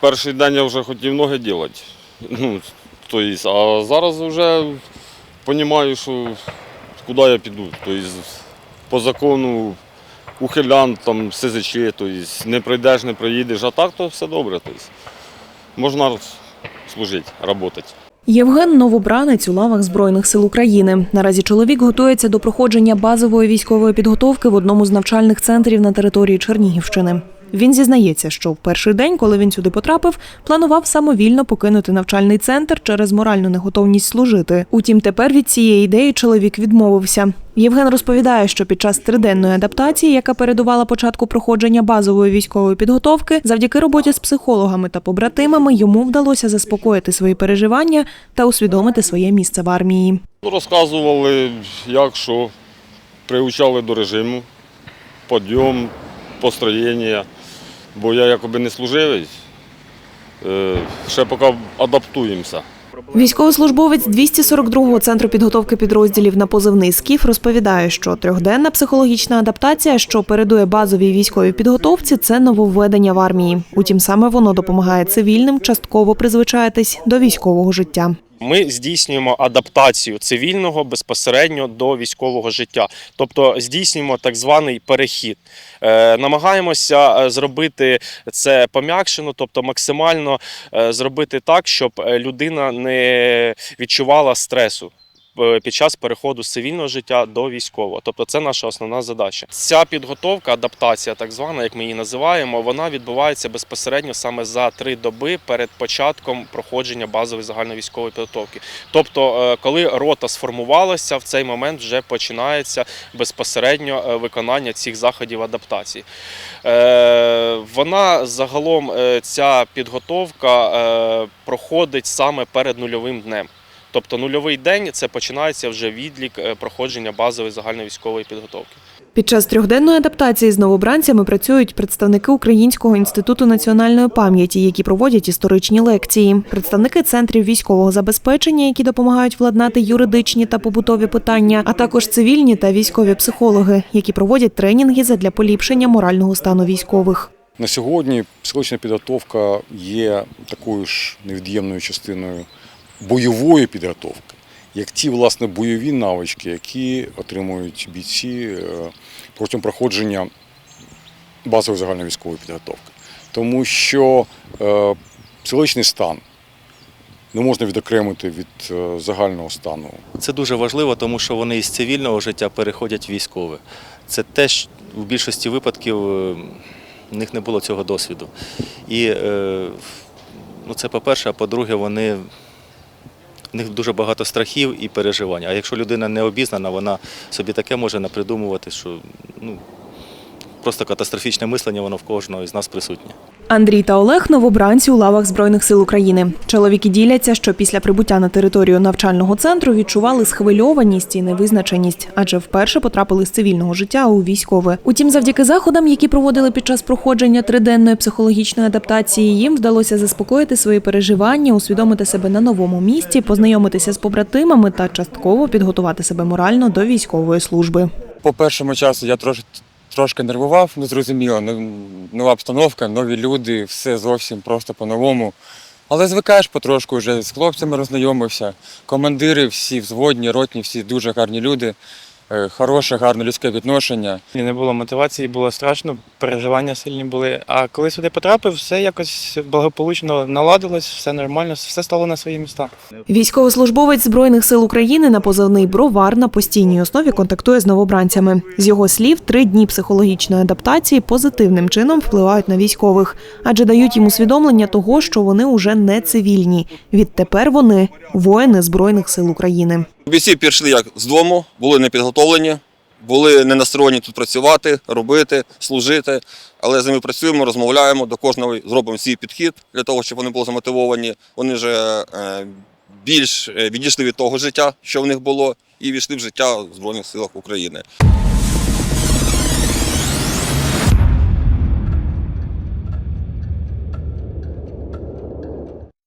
Перший день я вже хотів ноги робити. Ну, то есть, а зараз вже розумію, що куди я піду. Тобто, по закону ухилян, там, СЗЧ, тобто, не пройдеш, не проїдеш, а так то все добре. Тобто, можна служити, працювати. Євген новобранець у лавах Збройних сил України. Наразі чоловік готується до проходження базової військової підготовки в одному з навчальних центрів на території Чернігівщини. Він зізнається, що в перший день, коли він сюди потрапив, планував самовільно покинути навчальний центр через моральну неготовність служити. Утім, тепер від цієї ідеї чоловік відмовився. Євген розповідає, що під час триденної адаптації, яка передувала початку проходження базової військової підготовки, завдяки роботі з психологами та побратимами йому вдалося заспокоїти свої переживання та усвідомити своє місце в армії. Розказували, як що, приучали до режиму, підйом, построєння. Бо я якоби не служивець, е, ще поки адаптуємося. Військовослужбовець 242-го центру підготовки підрозділів на позивний «Скіф» розповідає, що трьохденна психологічна адаптація, що передує базовій військовій підготовці, це нововведення в армії. Утім, саме воно допомагає цивільним частково призвичаїтись до військового життя. Ми здійснюємо адаптацію цивільного безпосередньо до військового життя, тобто здійснюємо так званий перехід. Е, намагаємося е, зробити це пом'якшено, тобто максимально е, зробити так, щоб людина не відчувала стресу. Е, Під час переходу з цивільного життя до військового, тобто це наша основна задача. Ця підготовка, адаптація, так звана, як ми її називаємо, вона відбувається безпосередньо саме за три доби перед початком проходження базової загальновійськової підготовки. Тобто, е, коли рота сформувалася, в цей момент вже починається безпосередньо е, виконання цих заходів адаптації. Вона загалом ця підготовка проходить саме перед нульовим днем. Тобто нульовий день це починається вже відлік е, проходження базової загальновійськової підготовки. Під час трьохденної адаптації з новобранцями працюють представники Українського інституту національної пам'яті, які проводять історичні лекції, представники центрів військового забезпечення, які допомагають владнати юридичні та побутові питання, а також цивільні та військові психологи, які проводять тренінги задля поліпшення морального стану військових. На сьогодні психологічна підготовка є такою ж невід'ємною частиною бойової підготовки, як ті власне бойові навички, які отримують бійці е, протягом проходження базової загальновійськової підготовки. Тому що е, психологічний стан не можна відокремити від е, загального стану Це дуже важливо, тому що вони із цивільного життя переходять в військове. Це теж в більшості випадків в них не було цього досвіду. І ну, це по-перше, а по-друге, вони. В них дуже багато страхів і переживань. А якщо людина не обізнана, вона собі таке може напридумувати, що ну, просто катастрофічне мислення, воно в кожного із нас присутнє. Андрій та Олег новобранці у лавах Збройних сил України. Чоловіки діляться, що після прибуття на територію навчального центру відчували схвильованість і невизначеність, адже вперше потрапили з цивільного життя у військове. Утім, завдяки заходам, які проводили під час проходження триденної психологічної адаптації, їм вдалося заспокоїти свої переживання, усвідомити себе на новому місці, познайомитися з побратимами та частково підготувати себе морально до військової служби. По першому часу я трошки, трошки нервував, ну зрозуміло, нова обстановка, нові люди, все зовсім просто по-новому. Але звикаєш потрошку вже з хлопцями роззнайомився. Командири всі взводні, ротні, всі дуже гарні люди, хороше, гарне людське відношення. І Не було мотивації, було страшно, переживання сильні були. А коли сюди потрапив, все якось благополучно наладилось, все нормально, все стало на свої міста. Військовослужбовець Збройних сил України на позивний бровар на постійній основі контактує з новобранцями. З його слів, три дні психологічної адаптації позитивним чином впливають на військових, адже дають їм усвідомлення того, що вони уже не цивільні. Відтепер вони воїни Збройних сил України. Бійці пішли як з дому, були не підготовлені, були не настроєні тут працювати, робити, служити. Але з ними працюємо, розмовляємо, до кожного зробимо свій підхід для того, щоб вони були замотивовані. Вони вже е, більш е, відійшли від того життя, що в них було, і війшли в життя в Збройних силах України.